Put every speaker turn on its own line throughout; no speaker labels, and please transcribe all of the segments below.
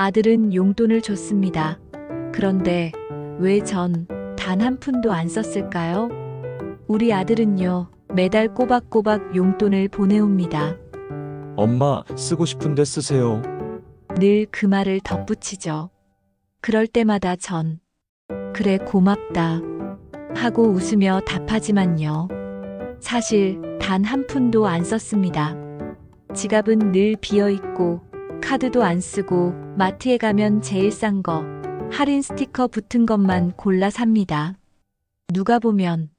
아들은 용돈을 줬습니다. 그런데 왜 전 단 한 푼도 안 썼을까요? 우리 아들은요, 매달 꼬박꼬박 용돈을 보내옵니다.
엄마, 쓰고 싶은데 쓰세요.
늘 그 말을 덧붙이죠. 그럴 때마다 전, 그래, 고맙다. 하고 웃으며 답하지만요. 사실 단 한 푼도 안 썼습니다. 지갑은 늘 비어 있고, 카드도 안 쓰고, 마트에 가면 제일 싼 거, 할인 스티커 붙은 것만 골라 삽니다. 누가 보면,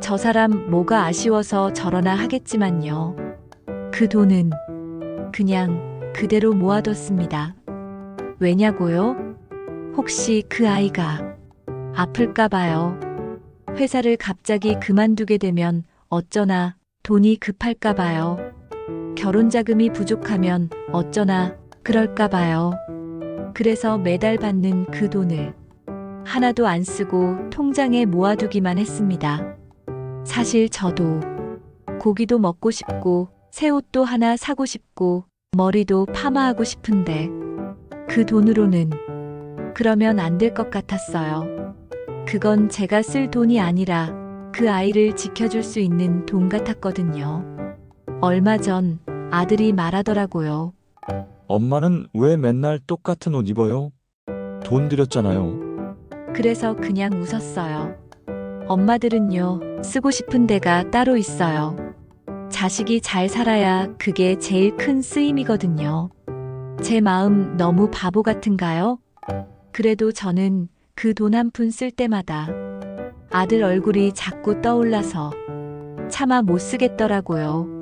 저 사람 뭐가 아쉬워서 저러나 하겠지만요. 그 돈은 그냥 그대로 모아뒀습니다. 왜냐고요? 혹시 그 아이가 아플까봐요. 회사를 갑자기 그만두게 되면 어쩌나 돈이 급할까봐요. 결혼 자금이 부족하면 어쩌나 그럴까 봐요. 그래서 매달 받는 그 돈을 하나도 안 쓰고 통장에 모아두기만 했습니다. 사실 저도 고기도 먹고 싶고 새 옷도 하나 사고 싶고 머리도 파마하고 싶은데 그 돈으로는 그러면 안 될 것 같았어요. 그건 제가 쓸 돈이 아니라 그 아이를 지켜줄 수 있는 돈 같았거든요. 얼마 전 아들이 말하더라고요.
엄마는 왜 맨날 똑같은 옷 입어요? 돈 들였잖아요.
그래서 그냥 웃었어요. 엄마들은요, 쓰고 싶은 데가 따로 있어요. 자식이 잘 살아야 그게 제일 큰 쓰임이거든요. 제 마음 너무 바보 같은가요? 그래도 저는 그 돈 한 푼 쓸 때마다 아들 얼굴이 자꾸 떠올라서 차마 못 쓰겠더라고요.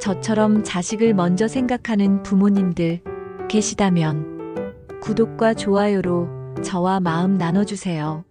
저처럼 자식을 먼저 생각하는 부모님들 계시다면 구독과 좋아요로 저와 마음 나눠주세요.